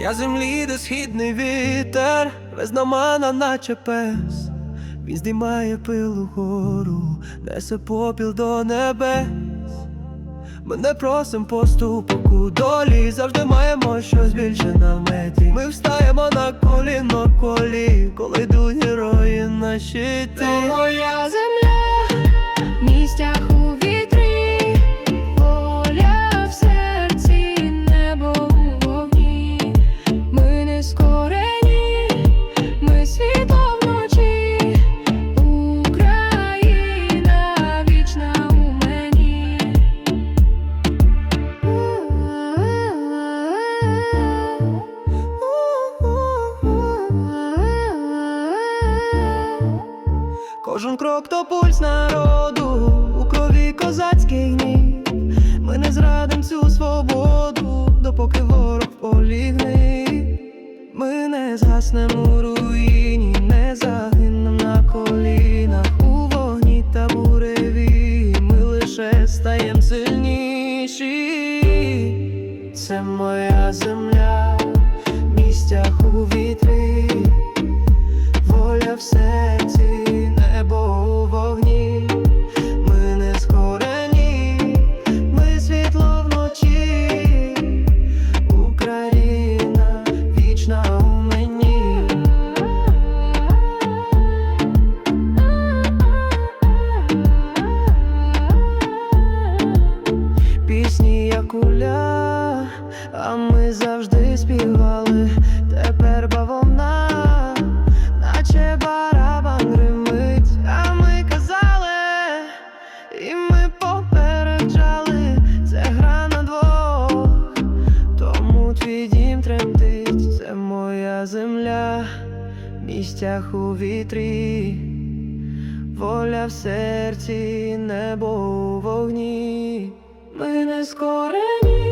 Я землі, де східний вітер, весь на мене, наче пес. Він здіймає пилу гору, несе попіл до небес. Ми не просим поступок у долі, завжди маємо щось більше на меті. Ми встаємо на коліно колі, коли йдуть герої наші ти. Кожен крок то пульс народу, у крові козацький гнів. Ми не зрадим цю свободу, допоки ворог полігне. Ми не згаснем у руїні, не загинем на колінах у вогні та буреві. Ми лише стаєм сильніші. Це моя земля, мій у вітрі. Як а ми завжди співали, тепер бавовна, наче барабан гримить, а ми казали, і ми попереджали, це гра на двох, тому твій дім тремтить, це моя земля, мій стяг у вітрі, воля в серці, небо у вогні. Ми не скорені,